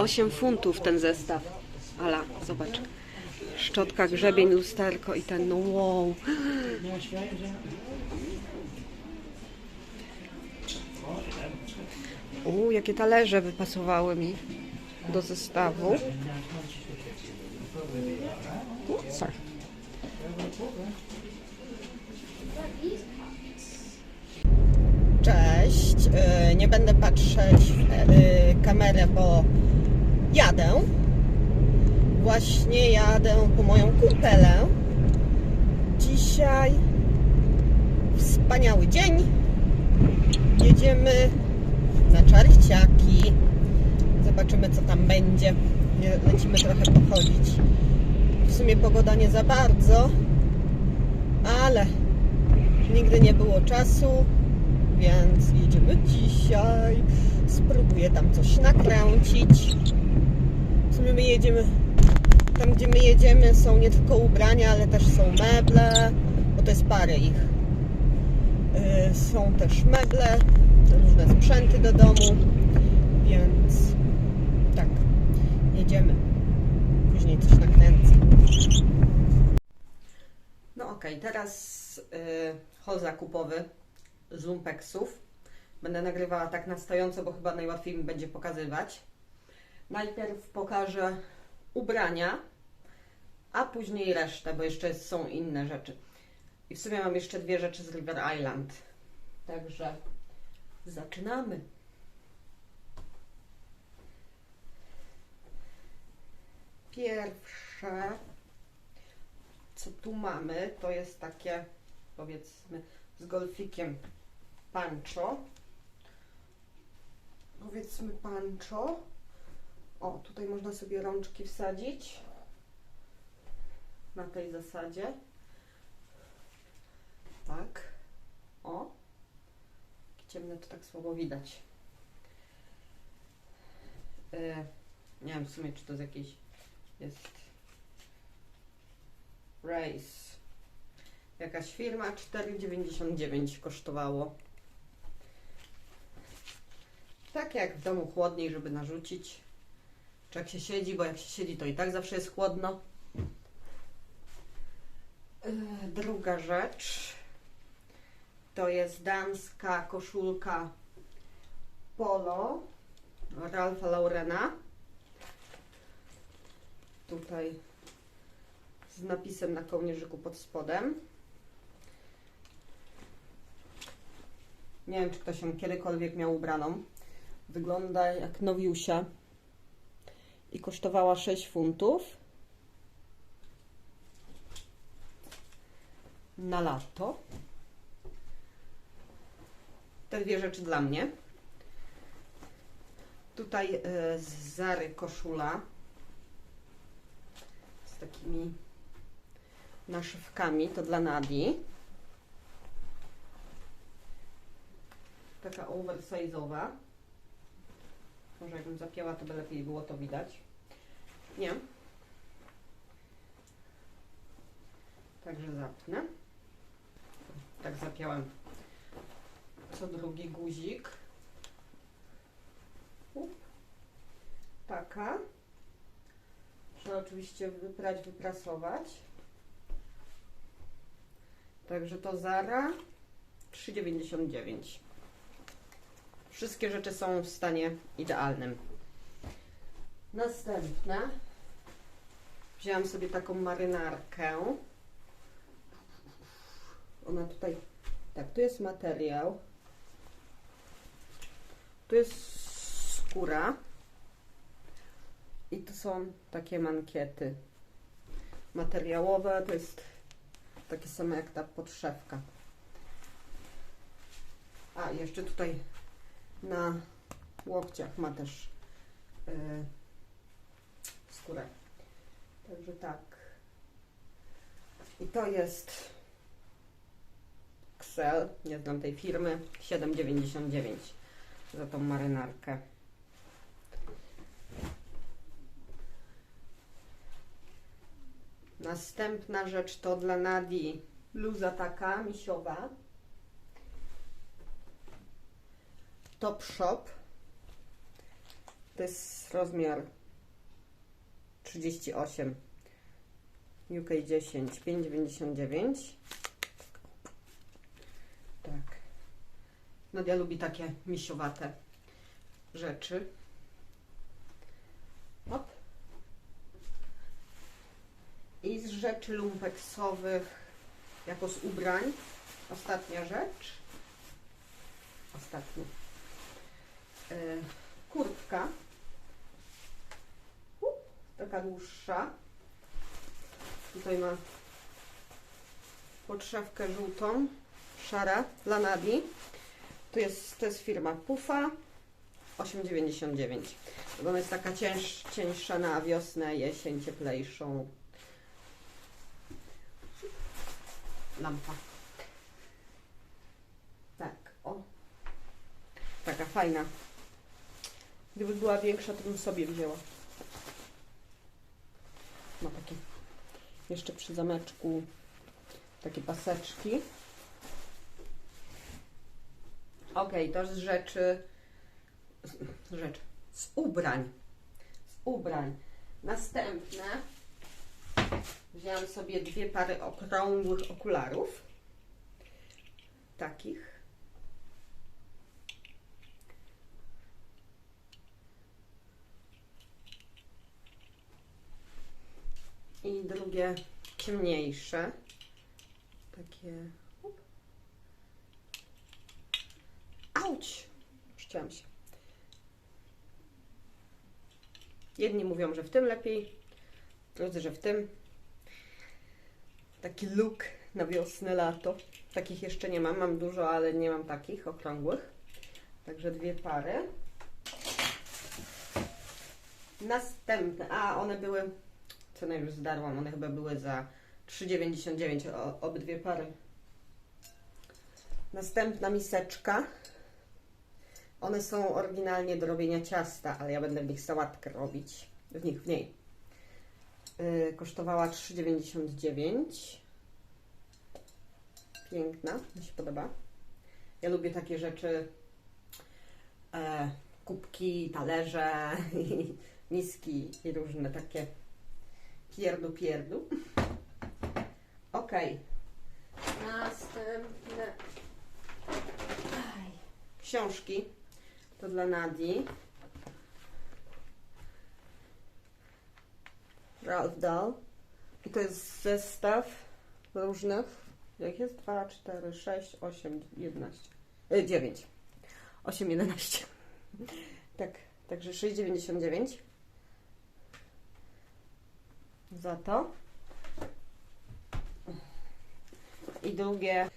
8 funtów ten zestaw. Ala, zobacz. Szczotka, grzebień, lusterko i ten, no wow. U, jakie talerze wypasowały mi do zestawu. Cześć. E, Nie będę patrzeć w e, kamerę, bo jadę. Właśnie jadę po moją kumpelę. Dzisiaj wspaniały dzień. Jedziemy na czarciaki. Zobaczymy, co tam będzie. Lecimy trochę pochodzić. W sumie pogoda nie za bardzo, ale nigdy nie było czasu, więc jedziemy dzisiaj. Spróbuję tam coś nakręcić. My jedziemy, tam gdzie my jedziemy są nie tylko ubrania, ale też są meble, bo to jest parę ich. Yy, Są też meble, różne sprzęty do domu, więc tak, jedziemy. Później coś nakręcę. No okej, teraz yy, hol zakupowy z lumpeksów. Będę nagrywała tak na stojąco, bo chyba najłatwiej mi będzie pokazywać. Najpierw pokażę ubrania, a później resztę, bo jeszcze są inne rzeczy. I w sumie mam jeszcze dwie rzeczy z River Island. Także zaczynamy. Pierwsze, co tu mamy, to jest takie, powiedzmy, z golfikiem pancho. Powiedzmy pancho. O, tutaj można sobie rączki wsadzić. Na tej zasadzie. Tak. O. Ciemne to tak słabo widać. E, nie wiem w sumie, czy to z jakiejś jest Race. Jakaś firma 4,99 kosztowało. Tak jak w domu chłodniej, żeby narzucić. Czy jak się siedzi, bo jak się siedzi, to i tak zawsze jest chłodno. Yy, Druga rzecz to jest damska koszulka polo Ralfa Laurena. Tutaj z napisem na kołnierzyku pod spodem. Nie wiem, czy ktoś ją kiedykolwiek miał ubraną. Wygląda jak nowiusia i kosztowała 6 funtów. Na lato. Te dwie rzeczy dla mnie. Tutaj e, z Zary koszula z takimi naszywkami. To dla Nadi. Taka oversize'owa. Może jakbym zapięła, to by lepiej było to widać. Nie. Także zapnę. Tak zapiąłem co drugi guzik. Up. Taka. Trzeba oczywiście wyprać, wyprasować. Także to Zara 3,99. Wszystkie rzeczy są w stanie idealnym. Następna. Wzięłam sobie taką marynarkę. Ona tutaj, tak, tu jest materiał. Tu jest skóra. I tu są takie mankiety materiałowe. To jest takie same jak ta podszewka. A, jeszcze tutaj na łokciach ma też yy, skórę. Także tak. I to jest Excel, nie znam tej firmy, 7,99 za tą marynarkę. Następna rzecz to dla Nadi bluza taka misiowa. Top Shop. To jest rozmiar 38. UK 10, 5,99. Tak. Nadia lubi takie misiowate rzeczy. Hop. I z rzeczy lumpeksowych, jako z ubrań, ostatnia rzecz. Ostatnia. E, kurtka. Taka dłuższa. Tutaj ma podszewkę żółtą, szara, dla Nadi. Tu jest, to jest firma Pufa, 8,99. Ona jest taka cięż, cieńsza na wiosnę, jesień, cieplejszą. Lampa. Tak, o. Taka fajna. Gdyby była większa, to bym sobie wzięła. Ma takie jeszcze przy zameczku takie paseczki. Ok, to z rzeczy, z, rzecz, z ubrań, z ubrań. Następne, wzięłam sobie dwie pary okrągłych okularów, takich. I drugie ciemniejsze, takie Auć! Chciałam się. Jedni mówią, że w tym lepiej, drudzy, że w tym. Taki look na wiosnę, lato. Takich jeszcze nie mam. Mam dużo, ale nie mam takich okrągłych. Także dwie pary. Następne. A, one były. Cenę już zdarłam. One chyba były za 3,99 o- obydwie pary. Następna miseczka. One są oryginalnie do robienia ciasta, ale ja będę w nich sałatkę robić. W nich, w niej. Yy, kosztowała 3,99. Piękna, mi się podoba. Ja lubię takie rzeczy. E, kubki, talerze, miski i różne takie pierdu pierdu. Ok. Następne Aj. książki. To dla Nadii. Ralph Dahl. I to jest zestaw różnych. Jak jest? 2, 4, 6, 8, 11. E, 9. 8, 11. Tak, także 6,99 za to. I drugie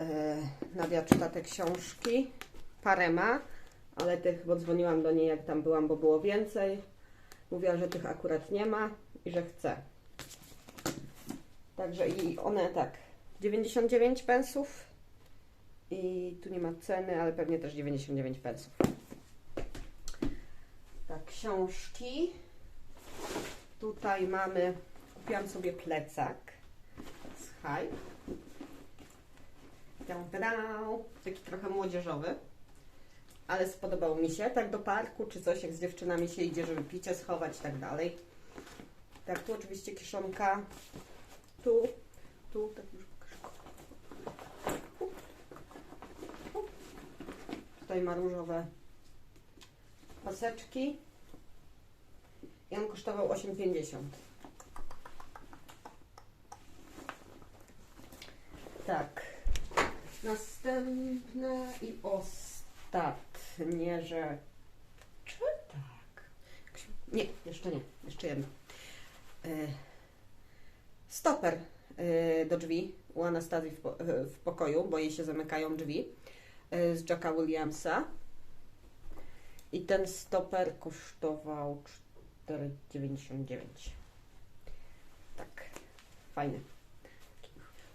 e, Nadia czyta te książki. Parę ma, ale tych, bo dzwoniłam do niej jak tam byłam, bo było więcej. Mówiła, że tych akurat nie ma i że chce. Także i one tak, 99 pensów i tu nie ma ceny, ale pewnie też 99 pensów. Tak, książki. Tutaj mamy, kupiłam sobie plecak z Hype. Taki trochę młodzieżowy, ale spodobał mi się. Tak do parku czy coś, jak z dziewczynami się idzie, żeby picie schować i tak dalej. Tak, tu oczywiście kiszonka. Tu, tu, tak już. Tutaj ma różowe paseczki. I on kosztował 8,50. Tak. Następne i ostatnie rzeczy. Tak. Nie, jeszcze nie. Jeszcze jedno. E, Stoper e, do drzwi u Anastazji w, po, e, w pokoju, bo jej się zamykają drzwi z Jacka Williamsa. I ten stoper kosztował 4,99. Tak, fajny.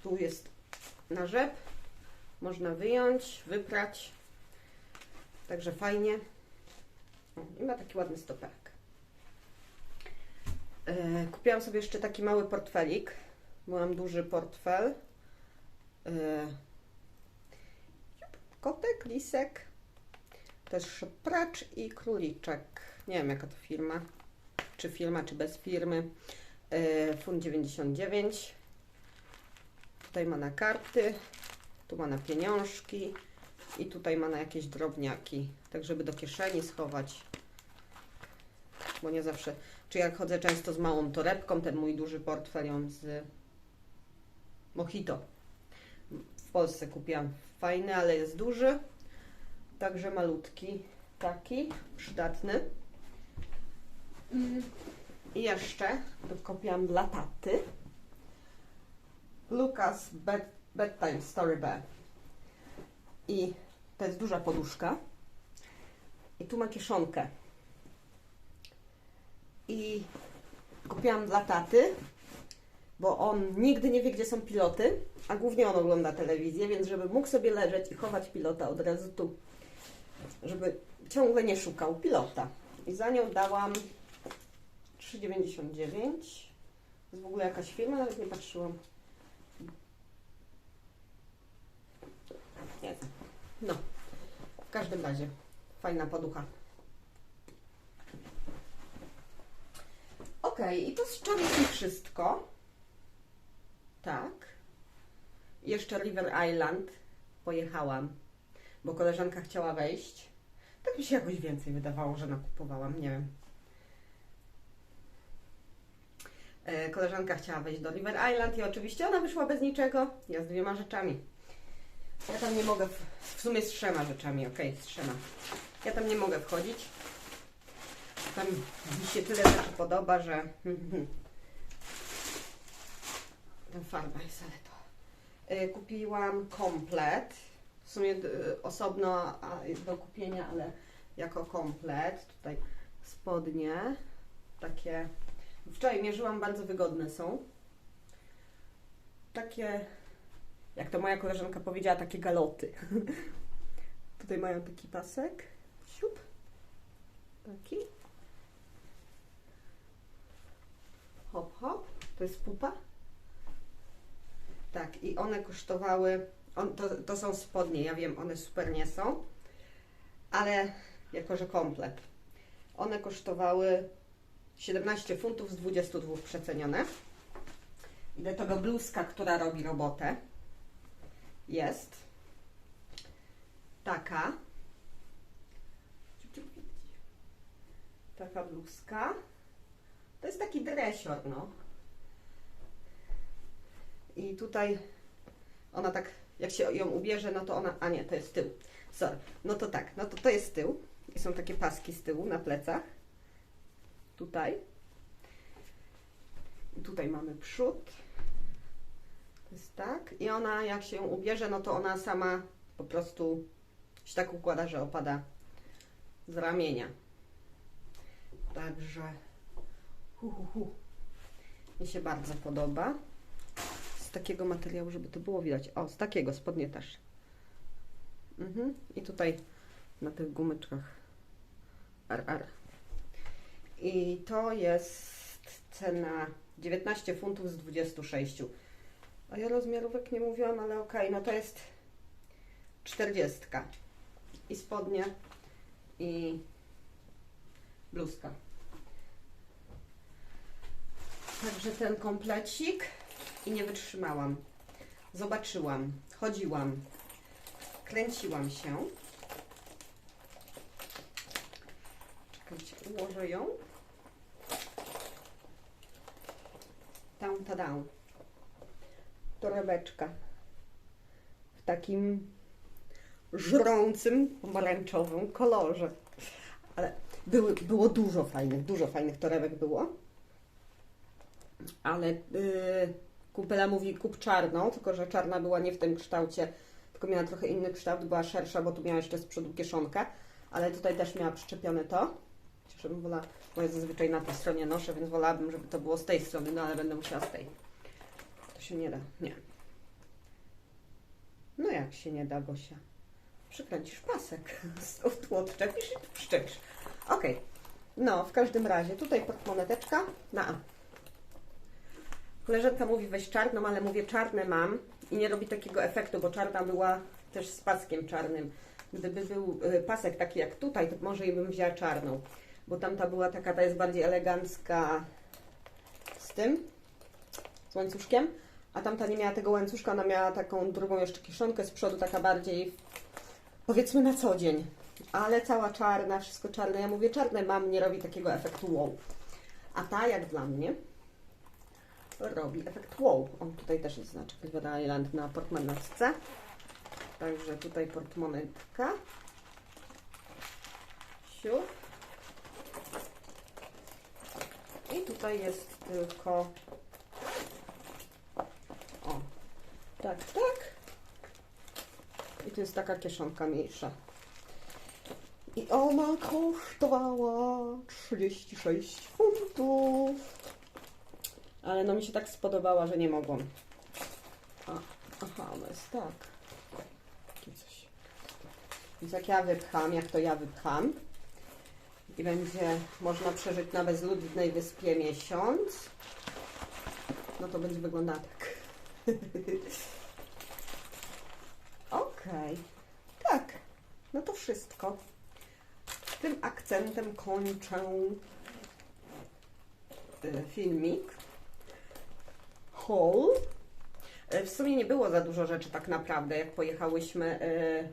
Tu jest na rzep. Można wyjąć, wyprać. Także fajnie. I ma taki ładny stoperek. E, kupiłam sobie jeszcze taki mały portfelik. bo Mam duży portfel. E, kotek, lisek. Też pracz i króliczek. Nie wiem jaka to firma. Czy firma, czy bez firmy. Yy, Fund 99. Tutaj ma na karty. Tu ma na pieniążki. I tutaj ma na jakieś drobniaki. Tak, żeby do kieszeni schować. Bo nie zawsze. Czy jak chodzę często z małą torebką, ten mój duży portfel ją z Mojito. W Polsce kupiłam fajny, ale jest duży. Także malutki, taki, przydatny. Mm, I jeszcze kupiłam dla taty. Lucas Bed, Bedtime Story Bear. I to jest duża poduszka. I tu ma kieszonkę. I kupiłam dla taty, bo on nigdy nie wie, gdzie są piloty, a głównie on ogląda telewizję, więc żeby mógł sobie leżeć i chować pilota od razu tu, żeby ciągle nie szukał pilota. I za nią dałam 3,99. To jest w ogóle jakaś firma, nawet nie patrzyłam. Nie. No, w każdym razie fajna poducha. Okej, i to z czarnki wszystko. Tak. Jeszcze River Island pojechałam, bo koleżanka chciała wejść. Tak mi się jakoś więcej wydawało, że nakupowałam, nie wiem. E, Koleżanka chciała wejść do River Island i oczywiście ona wyszła bez niczego. Ja z dwiema rzeczami. Ja tam nie mogę, w, w sumie z trzema rzeczami, okej, z trzema. Ja tam nie mogę wchodzić. Tam mi się tyle rzeczy podoba, że... Ta farba jest, ale to... Y, Kupiłam komplet. W sumie y, osobno do kupienia, ale jako komplet. Tutaj spodnie. Takie... Wczoraj mierzyłam, bardzo wygodne są. Takie... Jak to moja koleżanka powiedziała, takie galoty. Tutaj mają taki pasek. Siup. Taki. Hop, hop. To jest pupa. Tak, i one kosztowały. On, to, to są spodnie, ja wiem, one super nie są, ale jako że komplet. One kosztowały 17 funtów z 22 przecenione. I do tego bluzka, która robi robotę, jest taka. Taka bluzka. To jest taki dresior, no. I tutaj ona tak, jak się ją ubierze, no to ona, a nie, to jest tył. Sorry. No to tak, no to to jest tył. I są takie paski z tyłu na plecach. Tutaj. Tutaj mamy przód. Jest tak. I ona jak się ubierze, no to ona sama po prostu się tak układa, że opada z ramienia. Także hu, hu, hu. Mi się bardzo podoba. Z takiego materiału, żeby to było widać. O, z takiego, spodnie też. Mhm. I tutaj na tych gumyczkach RR. I to jest cena 19 funtów z 26. A ja rozmiarówek nie mówiłam, ale okej, no to jest 40. I spodnie, i bluzka. Także ten komplecik i nie wytrzymałam. Zobaczyłam, chodziłam, kręciłam się. Czekajcie, ułożę ją. Tam, tadam. Torebeczka w takim żrącym, pomarańczowym kolorze. Ale były, było dużo fajnych, dużo fajnych torebek było. Ale yy, kupela mówi kup czarną, tylko że czarna była nie w tym kształcie, tylko miała trochę inny kształt, była szersza, bo tu miała jeszcze z przodu kieszonkę, ale tutaj też miała przyczepione to. Chociaż bym bo ja zazwyczaj na tej stronie noszę, więc wolałabym, żeby to było z tej strony, no ale będę musiała z tej. To się nie da, nie. No jak się nie da, Gosia? Przykręcisz pasek, tu odczepisz i tu przyczepisz. Okej, no w każdym razie, tutaj portmoneteczka na A. Koleżanka mówi weź czarną, ale mówię czarne mam i nie robi takiego efektu, bo czarna była też z paskiem czarnym, Gdyby był y, pasek taki jak tutaj, to może i bym wzięła czarną. Bo tamta była taka, ta jest bardziej elegancka z tym, z łańcuszkiem. A tamta nie miała tego łańcuszka, ona miała taką drugą jeszcze kieszonkę z przodu, taka bardziej powiedzmy na co dzień. Ale cała czarna, wszystko czarne. Ja mówię czarne mam, nie robi takiego efektu wow. A ta jak dla mnie robi efekt wow. On tutaj też jest znaczek Livera Island na portmonetce. Także tutaj portmonetka. Siup. I tutaj jest tylko o, tak, tak. I tu jest taka kieszonka mniejsza. I ona kosztowała 36 funtów. Ale no mi się tak spodobała, że nie mogłam. A, aha, ona jest tak. Coś. Więc jak ja wypcham, jak to ja wypcham i będzie można przeżyć na bezludnej wyspie miesiąc, no to będzie wyglądała tak. Okej. Tak. No to wszystko. Tym akcentem kończę y, filmik. Haul. Y, W sumie nie było za dużo rzeczy tak naprawdę, jak pojechałyśmy. y,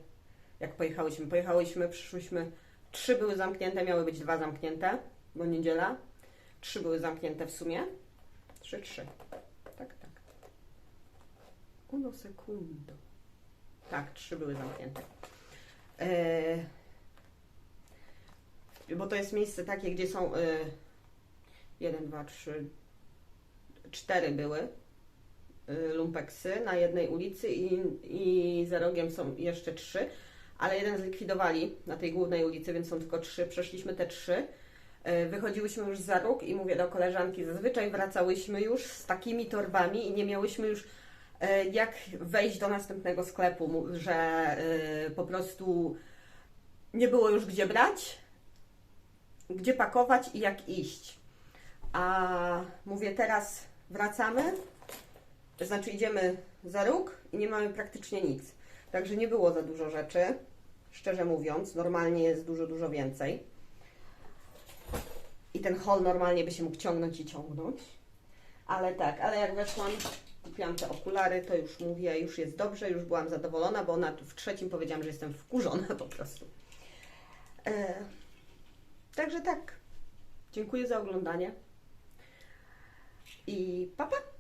Jak pojechałyśmy? Pojechałyśmy, przyszłyśmy. Trzy były zamknięte, miały być dwa zamknięte, bo niedziela. Trzy były zamknięte w sumie. Trzy, trzy. Tak, tak. Uno secundo. Tak, trzy były zamknięte. E, bo to jest miejsce takie, gdzie są e, jeden, dwa, trzy, cztery były e, lumpeksy na jednej ulicy i, i za rogiem są jeszcze trzy, ale jeden zlikwidowali na tej głównej ulicy, więc są tylko trzy. Przeszliśmy te trzy. E, Wychodziłyśmy już za róg i mówię do koleżanki, zazwyczaj wracałyśmy już z takimi torbami i nie miałyśmy już e, jak wejść do następnego sklepu, że e, po prostu nie było już gdzie brać, gdzie pakować i jak iść. A mówię, teraz wracamy, to znaczy idziemy za róg i nie mamy praktycznie nic. Także nie było za dużo rzeczy, szczerze mówiąc. Normalnie jest dużo, dużo więcej. I ten hol normalnie by się mógł ciągnąć i ciągnąć. Ale tak, ale jak weszłam, kupiłam te okulary, to już mówię, już jest dobrze, już byłam zadowolona, bo na, w trzecim powiedziałam, że jestem wkurzona po prostu. E, także tak. Dziękuję za oglądanie. I pa pa!